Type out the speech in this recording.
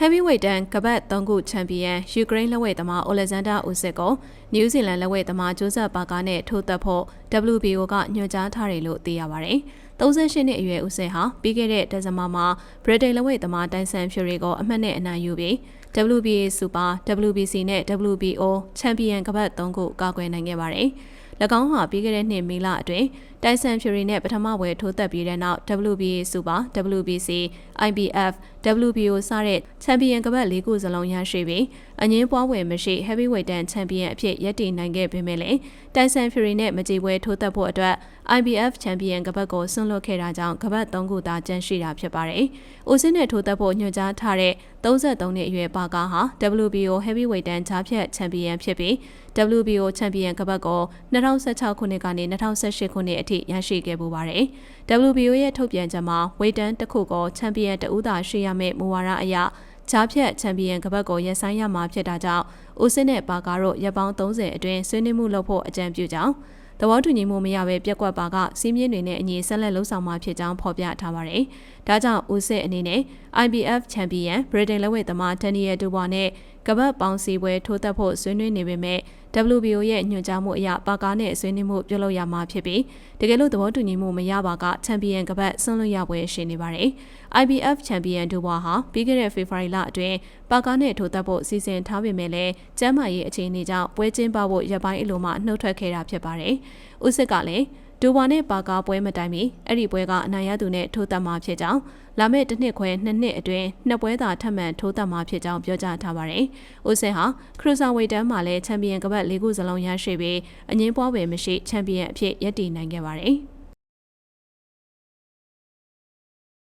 Heavyweight တန်းကပတ်3ခုချန်ပီယံယူကရိန်းလက်ဝှေ့သမားအိုလက်ဇန်ဒါဦးစစ်ကိုနယူးဇီလန်လက်ဝှေ့သမားဂျိုးဆက်ပါကာနဲ့ထိုးသက်ဖို့ WBO ကညွှန်ကြားထားတယ်လို့သိရပါတယ်။38နှစ်အရွယ်ဦးစစ်ဟာပြီးခဲ့တဲ့ဒီဇင်ဘာမှာဗြိတိန်လက်ဝှေ့သမားတိုင်ဆန်ဖြူရီကိုအမှတ်နဲ့အနိုင်ယူပြီး WBA Super, WBC နဲ့ WBO ချန်ပီယံကပတ်3ခုကာကွယ်နိုင်ခဲ့ပါတယ်။၎ င်းဟာပြီးခဲ့တဲ့နှစ်မေလအတွင်းတိုင်ဆန်ဖြူရီနဲ့ပထမပွဲထိုးသက်ပြီးတဲ့နောက် WBA Super, WBC, IBF, WBO စတဲ့ချန်ပီယံကပတ်၄ခုစလုံးရရှိပြီးအငင်းပွားဝင်မရှိ Heavyweight တန်ချန်ပီယံအဖြစ်ရပ်တည်နိုင်ခဲ့ပေမဲ့လည်းတိုင်ဆန်ဖြူရီနဲ့မကြေပွဲထိုးသက်ဖို့အတွက် IBF ချန်ပီယံကပတ်ကိုဆွန့်လွတ်ခဲ့တာကြောင့်ကပတ်၃ခုသာကျန်ရှိတာဖြစ်ပါတယ်။အိုစင်းနဲ့ထိုးသက်ဖို့ညွှန်ကြားထားတဲ့33နှစ်အရွယ်ပါကားဟာ WBO Heavyweight တန်ချားဖြတ်ချန်ပီယံဖြစ်ပြီး WBO ချန်ပီယံကပတ်ကို2016ခုနှစ်ကနေ2018ခုနှစ်အထိရရှိခဲ့ပူပါတယ်။ WBO ရဲ့ထုတ်ပြန်ချက်မှာဝေတန်တစ်ခုကိုချန်ပီယံတဦးသာရှိရမယ့်မူဝါဒအရချားဖြတ်ချန်ပီယံကပတ်ကိုရပ်ဆိုင်းရမှာဖြစ်တာကြောင့်ဦးစင်းနဲ့ပါကာတို့ရပ်ပေါင်း30အတွင်းဆွေးနွေးမှုလုပ်ဖို့အကြံပြုကြောင်းသဘောတူညီမှုမရဘဲပြက်ကွက်ပါကစီးမြင့်တွေနဲ့အညီဆက်လက်လှုပ်ဆောင်မှာဖြစ်ကြောင်းဖော်ပြထားပါတယ်။ဒါကြောင့်ဦးစစ်အနေနဲ့ IBF ချန်ပီယံဗြိတိန်လက်ဝှေ့သမားဒန်နီယယ်ဒူဘွာနဲ့ကပတ်ပေါင်းစီပွဲထိုးသက်ဖို့ဆွေးနွေးနေပေမဲ့ WBO ရဲ့ညွှန်ကြားမှုအရပါကားနဲ့ဆွေးနွေးမှုပြုလုပ်ရမှာဖြစ်ပြီးတကယ်လို့သဘောတူညီမှုမရပါကချန်ပီယံကပတ်ဆွန့်လွတ်ရပွဲရှိနေပါတယ်။ IBF ချန်ပီယံဒူဘွာဟာပြီးခဲ့တဲ့ဖေဖော်ဝါရီလအတွင်းပါကားနဲ့ထိုးသက်ဖို့စီစဉ်ထားပေမဲ့လည်းကျန်းမာရေးအခြေအနေကြောင့်ပွဲကျင်းပဖို့ရပိုင်းအလိုမှနှုတ်ထွက်ခဲ့တာဖြစ်ပါတယ်။ဦးစစ်ကလည်း ဒူဝါနဲ့ပါကားပွဲမတိုင်မီအဲ့ဒီပွဲကအနိုင်ရသူနဲ့ထိုးသက်မှာဖြစ်ကြောင်းလာမယ့်တစ်နှစ်ခွဲနှစ်နှစ်အတွင်းနှစ်ပွဲသာထပ်မံထိုးသက်မှာဖြစ်ကြောင်းပြောကြားထားပါတယ်။ဦးစင်ဟာခရူဆာဝေတန်းမှာလည်းချန်ပီယံကပတ်၄ခုစလုံးရရှိပြီးအငင်းပွားပဲမရှိချန်ပီယံအဖြစ်ရပ်တည်နိုင်ခဲ့ပါတယ်။